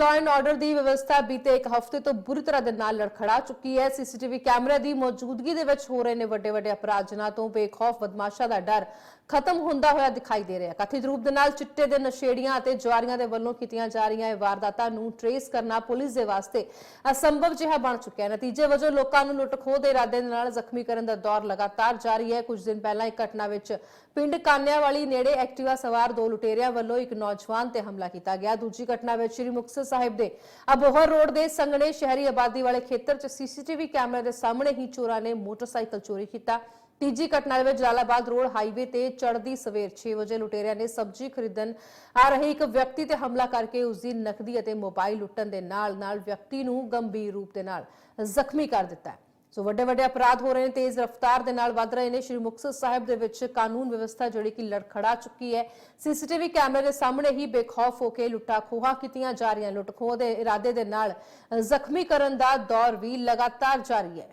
Law and order ਦੀ ਵਿਵਸਥਾ ਬੀਤੇ ਇੱਕ ਹਫ਼ਤੇ ਤੋਂ ਬੁਰੀ ਤਰ੍ਹਾਂ ਦੇ ਨਾਲ ਲੜਖੜਾ ਚੁੱਕੀ ਹੈ। ਸੀਸੀਟੀਵੀ ਕੈਮਰੇ ਦੀ ਮੌਜੂਦਗੀ ਦੇ ਵਿੱਚ ਹੋ ਰਹੇ ਨੇ ਵੱਡੇ ਵੱਡੇ ਅਪਰਾਧ ਜਿਨ੍ਹਾਂ ਤੋਂ ਬੇਖੌਫ ਬਦਮਾਸ਼ਾਂ ਦਾ ਡਰ ਖਤਮ ਹੁੰਦਾ ਹੋਇਆ ਦਿਖਾਈ ਦੇ ਰਿਹਾ। ਕਥਿਤ ਰੂਪ ਦੇ ਨਾਲ ਚਿੱਟੇ ਦੇ ਨਸ਼ੇੜੀਆਂ ਅਤੇ ਜਵਾਰੀਆਂ ਦੇ ਵੱਲੋਂ ਕੀਤੀਆਂ ਜਾ ਰਹੀਆਂ ਇਹ ਵਾਰਦਾਤਾਂ ਨੂੰ ਟਰੇਸ ਕਰਨਾ ਪੁਲਿਸ ਦੇ ਵਾਸਤੇ ਅਸੰਭਵ ਜਿਹਾ ਬਣ ਚੁੱਕਿਆ ਹੈ। ਨਤੀਜੇ ਵਜੋਂ ਲੋਕਾਂ ਨੂੰ ਲੁੱਟ-ਖੋਹ ਦੇ ਇਰਾਦੇ ਨਾਲ ਜ਼ਖਮੀ ਕਰਨ ਦਾ ਦੌਰ ਲਗਾਤਾਰ ਜਾਰੀ ਹੈ। ਕੁਝ ਦਿਨ ਪਹਿਲਾਂ ਇੱਕ ਘਟਨਾ ਵਿੱਚ ਪਿੰਡ ਕਾਨਿਆਵਾਲੀ ਨੇੜੇ ਐਕਟਿਵਾ ਸਵਾਰ ਦੋ ਲੁਟੇਰਿਆਂ ਵੱਲੋਂ ਇੱਕ ਨੌਜਵਾਨ ਤੇ ਹਮਲਾ ਕੀਤਾ ਗਿਆ। ਦੂਜੀ ਘਟਨਾ ਵਿੱਚ ਸ੍ਰੀ ਮੁਕਤਸਰ ਸਾਹਿਬ ਦੇ ਅਬੋਹਰ ਰੋਡ ਦੇ ਸੰਘਣੇ ਸ਼ਹਿਰੀ ਆਬਾਦੀ ਵਾਲੇ ਖੇਤਰ 'ਚ ਸੀਸੀਟੀਵੀ ਕੈਮਰੇ ਦੇ ਸਾਹਮਣੇ ਹੀ ਚੋਰਾਂ ਨੇ ਮੋਟਰਸਾਈਕਲ ਚੋਰੀ ਕੀਤਾ। ਤੀਜੀ ਘਟਨਾ ਵਿੱਚ ਜਲਾਲਾਬਾਦ ਰੋਡ ਹਾਈਵੇ ਤੇ ਚੜ੍ਹਦੀ ਸਵੇਰ 6 ਵਜੇ ਲੁਟੇਰਿਆਂ ਨੇ ਸਬਜ਼ੀ ਖਰੀਦਣ ਆ ਰਹੇ ਇੱਕ ਵਿਅਕਤੀ ਤੇ ਹਮਲਾ ਕਰਕੇ ਉਸ ਦੀ ਨਕਦੀ ਅਤੇ ਮੋਬਾਈਲ ਲੁੱਟਣ ਦੇ ਨਾਲ-ਨਾਲ ਵਿਅਕਤੀ ਨੂੰ ਗੰਭੀਰ ਰੂਪ ਦੇ ਨਾਲ ਜ਼ਖਮੀ ਕਰ ਦਿੱਤਾ ਹੈ। ਸੋ ਵੱਡੇ ਵੱਡੇ ਅਪਰਾਧ ਹੋ ਰਹੇ ਨੇ, ਤੇਜ਼ ਰਫ਼ਤਾਰ ਦੇ ਨਾਲ ਵੱਧ ਰਹੇ ਨੇ। ਸ਼੍ਰੀ ਮੁਕਤਸਰ ਸਾਹਿਬ ਦੇ ਵਿੱਚ ਕਾਨੂੰਨ ਵਿਵਸਥਾ ਜਿਹੜੀ ਕਿ ਲੜਖੜਾ ਚੁੱਕੀ ਹੈ। ਸੀਸੀਟੀਵੀ ਕੈਮਰੇ ਦੇ ਸਾਹਮਣੇ ਹੀ ਬੇਖੌਫ ਹੋ ਕੇ ਲੁੱਟਾ ਖੋਹਾ ਕੀਤੀਆਂ ਜਾ ਰਹੀਆਂ ਲੁੱਟ ਖੋਹ ਦੇ ਇਰਾਦੇ ਦੇ ਨਾਲ ਜ਼ਖਮੀ ਕਰਨ ਦਾ ਦੌਰ ਵੀ ਲਗਾਤਾਰ ਜਾਰੀ ਹੈ।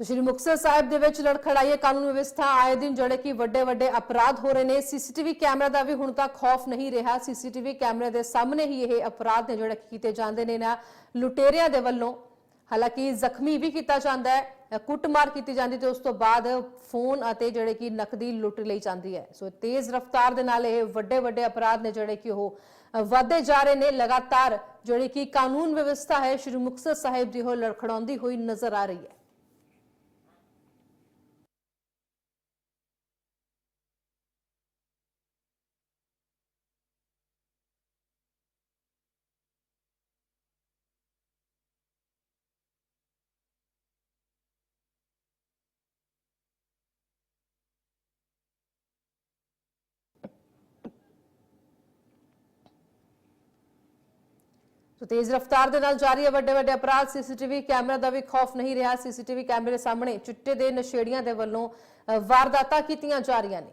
ਤੋ ਸ਼੍ਰੀ ਮੁਕਤਸਰ ਸਾਹਿਬ ਦੇ ਵਿੱਚ ਲੜਖੜਾਈ ਹੈ ਕਾਨੂੰਨ ਵਿਵਸਥਾ ਆਏ ਦਿਨ ਜਿਹੜੇ ਕਿ ਵੱਡੇ ਵੱਡੇ ਅਪਰਾਧ ਹੋ ਰਹੇ ਨੇ ਸੀਸੀਟੀਵੀ ਕੈਮਰਾ ਦਾ ਵੀ ਹੁਣ ਤੱਕ ਖੌਫ ਨਹੀਂ ਰਿਹਾ ਸੀਸੀਟੀਵੀ ਕੈਮਰੇ ਦੇ ਸਾਹਮਣੇ ਹੀ ਇਹ ਅਪਰਾਧ ਨੇ ਜਿਹੜੇ ਕਿ ਕੀਤੇ ਜਾਂਦੇ ਨੇ ਨਾ ਲੁਟੇਰਿਆਂ ਦੇ ਵੱਲੋਂ ਹਾਲਾਂਕਿ ਜ਼ਖਮੀ ਵੀ ਕੀਤਾ ਜਾਂਦਾ ਹੈ ਕੁੱਟਮਾਰ ਕੀਤੀ ਜਾਂਦੀ ਤੇ ਉਸ ਤੋਂ ਬਾਅਦ ਫੋਨ ਅਤੇ ਜਿਹੜੇ ਕਿ ਨਕਦੀ ਲੁੱਟ ਲਈ ਜਾਂਦੀ ਹੈ ਸੋ ਤੇਜ਼ ਰਫ਼ਤਾਰ ਦੇ ਨਾਲ ਇਹ ਵੱਡੇ ਵੱਡੇ ਅਪਰਾਧ ਨੇ ਜਿਹੜੇ ਕਿ ਉਹ ਅ, ਵਧਦੇ ਜਾ ਰਹੇ ਨੇ ਲਗਾਤਾਰ ਜਿਹੜੀ ਕਿ ਕਾਨੂੰਨ ਵਿਵਸਥਾ ਹੈ ਸ਼੍ਰੀ ਮੁਕਤਸਰ ਸਾਹਿਬ ਦੀ ਉਹ ਲੜਖੜਾਉਂਦੀ ਹੋਈ ਨਜ਼ਰ ਆ ਰਹੀ ਹੈ ਸੋ ਤੇਜ਼ ਰਫ਼ਤਾਰ ਦੇ ਨਾਲ ਜਾਰੀ ਹੈ ਵੱਡੇ ਵੱਡੇ ਅਪਰਾਧ। ਸੀਸੀਟੀਵੀ ਕੈਮਰਾ ਦਾ ਵੀ ਖੌਫ ਨਹੀਂ ਰਿਹਾ। ਸੀਸੀਟੀਵੀ ਕੈਮਰੇ ਸਾਹਮਣੇ ਚਿੱਟੇ ਦੇ ਨਸ਼ੇੜੀਆਂ ਦੇ ਵੱਲੋਂ ਵਾਰਦਾਤਾਂ ਕੀਤੀਆਂ ਜਾ ਰਹੀਆਂ ਨੇ।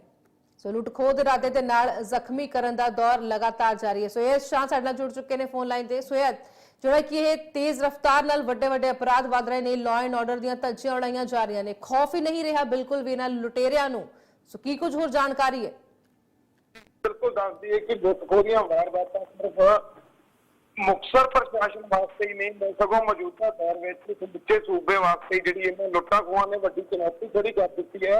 ਸੋ ਲੁੱਟ ਦੇ ਇਰਾਦੇ ਦੇ ਨਾਲ ਜ਼ਖਮੀ ਕਰਨ ਦਾ ਦੌਰ ਲਗਾਤਾਰ ਜਾਰੀ ਹੈ। ਸੋ ਇਹ ਸ਼ਾਹ ਸਾਡੇ ਨਾਲ ਜੁੜ ਚੁੱਕੇ ਨੇ ਫੋਨ ਲਾਈਨ ਤੇ ਸੋਇਦ ਜਿਹੜਾ ਕਿ ਇਹ ਤੇਜ਼ ਰਫ਼ਤਾਰ ਨਾਲ ਵੱਡੇ ਵੱਡੇ ਅਪਰਾਧ ਵਧ ਰਹੇ ਨੇ ਲਾਅ ਐਂਡ ਆਰਡਰ ਦੀਆਂ ਧੱਜੀਆਂ ਉਡਾਈਆਂ ਜਾ ਰਹੀਆਂ ਨੇ। ਖੌਫ ਹੀ ਨਹੀਂ ਰਿਹਾ ਬਿਲਕੁਲ ਵੀ ਇਹਨਾਂ ਲੁਟੇਰਿਆਂ ਨੂੰ। ਸੋ ਕੀ ਕੁਝ ਹੋਰ ਜਾਣਕਾਰੀ ਹੈ? ਬਿਲਕੁਲ ਦੱਸਦੀ ਹੈ ਕਿ ਲੁੱਟਖੋ ਦੀਆਂ ਵਾਰਦਾਤਾਂ ਸਿਰਫ ਮੁਕਸਰ ਪ੍ਰਸ਼ਾਸਨ ਵਾਸਤੇ ਹੀ ਨਹੀਂ ਸਗੋਂ ਮੌਜੂਦਾ ਦੌਰ ਵਿੱਚ ਸਮੁੱਚੇ ਸੂਬੇ ਵਾਸਤੇ ਜਿਹੜੀ ਇਹਨਾਂ ਲੁੱਟਾਂ ਖੋਹਾਂ ਨੇ ਵੱਡੀ ਚੁਣੌਤੀ ਖੜੀ ਕਰ ਦਿੱਤੀ ਹੈ,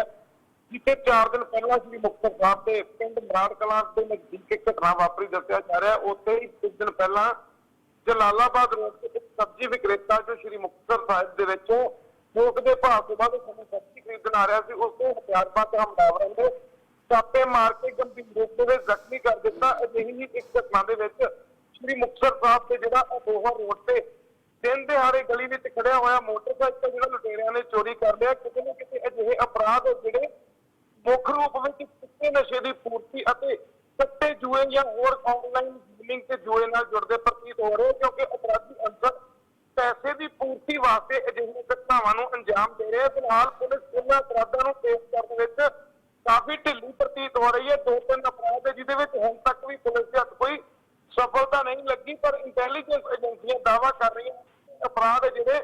ਜਿੱਥੇ 4 ਦਿਨ ਪਹਿਲਾਂ ਸ੍ਰੀ ਮੁਕਤਸਰ ਸਾਹਿਬ ਦੇ ਪਿੰਡ ਮਰਾੜ ਕਲਾਂ ਦੇ ਨਜ਼ਦੀਕ ਇੱਕ ਘਟਨਾ ਵਾਪਰੀ, ਦੱਸਿਆ ਜਾ ਰਿਹਾ ਉੱਥੇ ਹੀ ਕੁਝ ਦਿਨ ਪਹਿਲਾਂ ਜਲਾਲਾਬਾਦ ਰੋਡ ਤੇ ਇੱਕ ਸਬਜ਼ੀ ਵਿਕਰੇਤਾ ਜੋ ਸ੍ਰੀ ਮੁਕਤਸਰ ਸਾਹਿਬ ਦੇ ਵਿੱਚੋਂ ਲੋਕ ਦੇ ਭਾਅ ਤੋਂ ਬਾਅਦ ਸਮੇਂ ਸਬਜ਼ੀ ਖਰੀਦਣ ਆ ਰਿਹਾ ਸੀ, ਉਸ ਤੋਂ ਹਥਿਆਰਬੰਦ ਹਮਲਾਵਰਾਂ ਨੇ ਛਾਪੇ ਮਾਰ ਕੇ ਗੰਭੀਰ ਰੂਪ ਦੇ ਜ਼ਖਮੀ ਕਰ ਦਿੱਤਾ। ਅਜਿਹੀ ਇੱਕ ਘਟਨਾ ਦੇ ਵਿੱਚ ਸ੍ਰੀ ਮੁਕਤਸਰ ਸਾਹਿਬ ਤੇ ਜਿਹੜਾ ਅਬੋਹਾ ਰੋਡ ਤੇ ਦਿਨ ਦਿਹਾੜੇ ਗਲੀ ਵਿੱਚ ਖੜਿਆ ਹੋਇਆ ਮੋਟਰਸਾਈਕਲ ਜਿਹੜਾ ਲੁਟੇਰਿਆਂ ਨੇ ਚੋਰੀ ਕਰ ਲਿਆ, ਕਿਤੇ ਨਾ ਕਿਤੇ ਅਜਿਹੇ ਅਪਰਾਧ ਜਿਹੜੇ ਮੁੱਖ ਰੂਪ ਵਿੱਚ ਚਿੱਟੇ ਨਸ਼ੇ ਦੀ ਪੂਰਤੀ ਅਤੇ ਸੱਟੇ ਜੂਏ ਜਾਂ ਹੋਰ ਆਨਲਾਈਨ ਗੇਮਿੰਗ ਤੇ ਜੂਏ ਨਾਲ ਜੁੜਦੇ ਪ੍ਰਤੀਤ ਹੋ ਰਹੇ ਕਿਉਂਕਿ ਅਪਰਾਧੀ ਅੰਸਰ ਪੈਸੇ ਦੀ ਪੂਰਤੀ ਵਾਸਤੇ ਅਜਿਹੀਆਂ ਘਟਨਾਵਾਂ ਨੂੰ ਅੰਜਾਮ ਦੇ ਰਹੇ ਫਿਲਹਾਲ ਪੁਲਿਸ ਇਹਨਾਂ ਅਪਰਾਧਾਂ ਨੂੰ ਪੇਸ਼ ਕਰਨ ਵਿੱਚ ਕਾਫੀ ਢਿੱਲੀ ਪ੍ਰਤੀਤ ਹੋ ਰਹੀ ਹੈ ਜਿਹਦੇ ਵਿੱਚ ਹੁਣ ਤੱਕ ਵੀ ਪੁਲਿਸ ਦੇ ਹੱਥ ਕੋਈ ਸਫਲਤਾ ਨਹੀਂ ਲੱਗੀ ਪਰ ਇੰਟੈਲੀਜੈਂਸ ਏਜੰਸੀਆਂ ਦਾਅਵਾ ਕਰ ਰਹੀਆਂ ਕਿ ਅਪਰਾਧ ਜਿਹੜੇ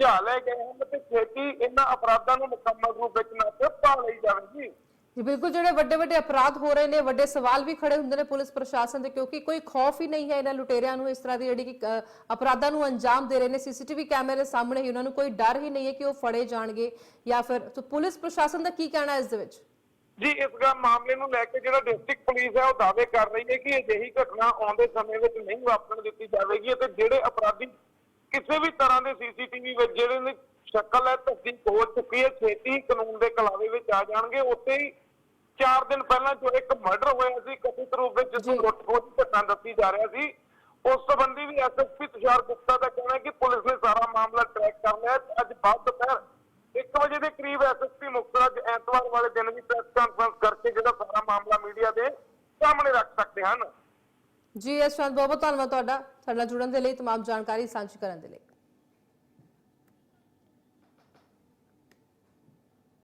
ਉਲਝਾ ਲਏ ਗਏ ਹਨ ਤੇ ਛੇਤੀ ਇਹਨਾਂ ਅਪਰਾਧਾਂ ਨੂੰ ਮੁਕੰਮਲ ਰੂਪ ਵਿੱਚ ਨੱਥ ਪਾ ਲਈ ਜਾਵੇਗੀ। ਜੀ ਬਿਲਕੁਲ ਜਿਹੜੇ ਵੱਡੇ ਵੱਡੇ ਅਪਰਾਧ ਹੋ ਰਹੇ ਨੇ ਵੱਡੇ ਸਵਾਲ ਵੀ ਖੜੇ ਹੁੰਦੇ ਨੇ ਪੁਲਿਸ ਪ੍ਰਸ਼ਾਸਨ ਦੇ ਕਿਉਂਕਿ ਕੋਈ ਖੌਫ ਹੀ ਨਹੀਂ ਹੈ ਇਹਨਾਂ ਲੁਟੇਰਿਆਂ ਨੂੰ ਇਸ ਤਰ੍ਹਾਂ ਦੀ ਜਿਹੜੀ ਕਿ ਅ, ਅਪਰਾਧਾਂ ਨੂੰ ਅੰਜਾਮ ਦੇ ਰਹੇ ਨੇ। ਸੀਸੀਟੀਵੀ ਕੈਮਰੇ ਸਾਹਮਣੇ ਹੀ ਉਹਨਾਂ ਨੂੰ ਕੋਈ ਡਰ ਹੀ ਨਹੀਂ ਹੈ ਕਿ ਉਹ ਫੜੇ ਜਾਣਗੇ ਜਾਂ ਫਿਰ ਸੋ ਪੁਲਿਸ ਪ੍ਰਸ਼ਾਸਨ ਦਾ ਕੀ ਕਹਿਣਾ ਹੈ ਇਸ ਦੇ ਵਿੱਚ? ਜੀ ਇਸ ਗਾ ਮਾਮਲੇ ਨੂੰ ਲੈ ਕੇ ਜਿਹੜਾ ਡਿਸਟ੍ਰਿਕਟ ਪੁਲਿਸ ਹੈ ਉਹ ਦਾਅਵੇ ਕਰ ਰਹੀ ਹੈ ਕਿ ਅਜਿਹੀ ਘਟਨਾ ਆਉਂਦੇ ਸਮੇਂ ਵਿੱਚ ਨਹੀਂ ਵਾਪਰਨ ਦਿੱਤੀ ਜਾਵੇਗੀ ਅਤੇ ਜਿਹੜੇ ਅਪਰਾਧੀ ਸੀਸੀਟੀਵੀ ਵਿੱਚ ਜਿਹੜੇ ਨੇ ਸ਼ਕਲ ਹੈ ਤਸਦੀਕ ਹੋ ਚੁੱਕੀ ਹੈ ਛੇਤੀ ਹੀ ਕਾਨੂੰਨ ਦੇ ਕਲਾਵੇ ਵਿੱਚ ਆ ਜਾਣਗੇ ਉੱਥੇ ਹੀ 4 ਦਿਨ ਪਹਿਲਾਂ ਜੋ ਇੱਕ ਮਰਡਰ ਹੋਇਆ ਸੀ ਕਥਿਤ ਰੂਪ ਵਿੱਚ ਜਿਸ ਨੂੰ ਜੀ। ਲੁੱਟ ਖੋਹ ਦੀ ਘਟਨਾ ਦੱਸੀ ਜਾ ਰਿਹਾ ਸੀ ਉਸ ਸੰਬੰਧੀ ਵੀ ਐਸਐਸਪੀ ਤੁਸ਼ਾਰ ਗੁਪਤਾ ਦਾ ਕਹਿਣਾ ਹੈ ਕਿ ਪੁਲਿਸ ਨੇ ਸਾਰਾ ਮਾਮਲਾ ਟਰੈਕ ਕਰ ਲਿਆ ਹੈ ਤੇ ਅੱਜ ਬਾਅਦ ਦੁਪਹਿਰ 1 ਵਜੇ ਦੇ ਕਰੀਬ ਐਸਐਸਪੀ ਮੁਕਤਸਰ ਅੱਜ ਐਤਵਾਰ ਵਾਲੇ ਦਿਨ ਵੀ ਪ੍ਰੈਸ ਕਾਨਫਰੰਸ ਕਰਕੇ ਜਿਹੜਾ ਸਾਰਾ ਮਾਮਲਾ ਮੀਡੀਆ ਦੇ ਸਾਹਮਣੇ ਰੱਖ ਸਕਦੇ ਹਨ ਜੀ ਯਸ਼ਵੰਤ ਬਹੁਤ ਬਹੁਤ ਧੰਨਵਾਦ ਤੁਹਾਡਾ ਸਾਡੇ ਨਾਲ ਜੁੜਨ ਦੇ ਲਈ तमाम ਜਾਣਕਾਰੀ ਸਾਂਝੀ ਕਰਨ ਦੇ ਲਈ